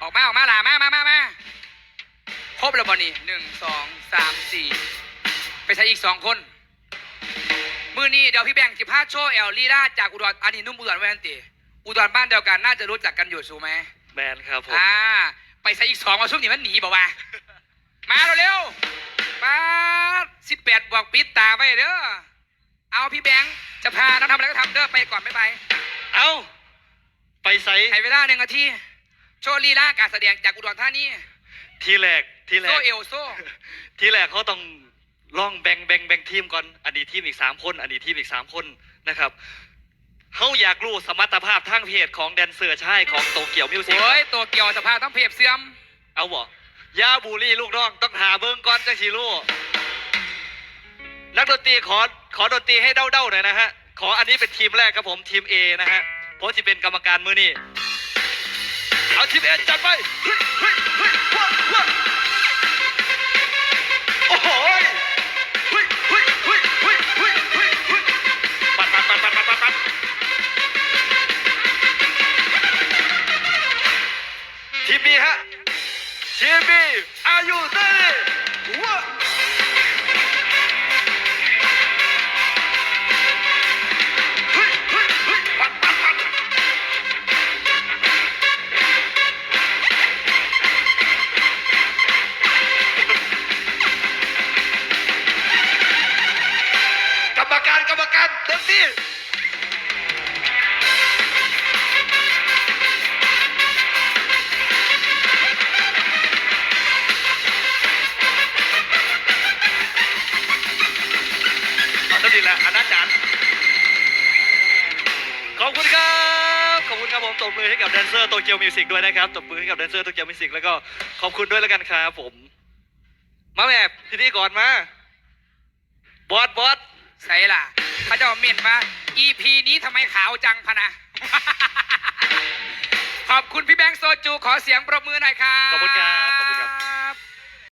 ออกมาออกมาหลามามามามาครบแล้วบอนี่หนึ่งสองสามสี่ไปใช้อีกสองคน มือนี้เดี๋ยวพี่แบงค์จะพาโชว์แอลลีลาจากอุดรอันนี้นุ่มอุดรไว้ทันตีอุดรบ้านเดียวกันน่าจะรู้จักกันอยู่สูไหมแมนครับผม อ่า ไปใส่อีกสองมาซุ่มนี่มันหนีบอกว่า มาเร็วๆมาสิบแปดบอกปิดตาไปเด้อเอาพี่แบงค์จะพาน้องทำอะไรก็ทำเด้อไปก่อนไม่ไป เอ้าไปไซให้เวลาหนึ่งนาที โชว์ลีลาการแสดงจากอุดรธานีทีแรกทีแรโซกเอลโซ ทีแรกเขาต้องล่องแบ่งแบ่งแบ่งทีมก่อนอันนี้ทีมอีกสามคน อันนี้ทีมอีกสามคนนะครับเขาอยากรู้สมรรถภาพทางเพศของแดนเซอร์ชายของโตเกียวมิวสิกโอ้ยตัวเกี่ยวสภาพต้องเพบเสื่อม เอาบ่ยาบูรี่ลูกน้องต้องหาเบิ้งก่อนจังสิลูกนักดนตรีขอขอดนตรีให้เด้าๆหน่อยนะฮะขออันนี้เป็นทีมแรกครับผมทีม A นะฮะผมจะเป็นกรรมการมือนี่ เอาทีมเอจัดไปเฮ้ยเฮ้ยเฮ้ยว้าว้าโอ้โหเฮ้ยเฮ้ยเฮ้ยเฮ้ยเฮ้ยเฮ้ยเฮ้ยปัดปัดปัดปัดปัดปัดปัดทีมีฮะทีม B are you ready ารกรรมการเต็มที่เอาตัวนี้แหละอนาจารย์ขอบคุณครับ ขอบคุณครับผมตบมือให้กับแดนเซอร์โตเกียวมิวสิกด้วยนะครับตบมือให้กับแดนเซอร์โตเกียวมิวสิกแล้วก็ขอบคุณด้วยแล้วกันครับผม มาแม่ทีนี้ก่อนมา บอสบอส ใส่ล่ะ พระเจ้าเม่นมา EP นี้ทำไมขาวจังพะนะ ขอบคุณพี่แบงค์โซจูขอเสียงปรบมือหน่อยครับ ขอบคุณครับ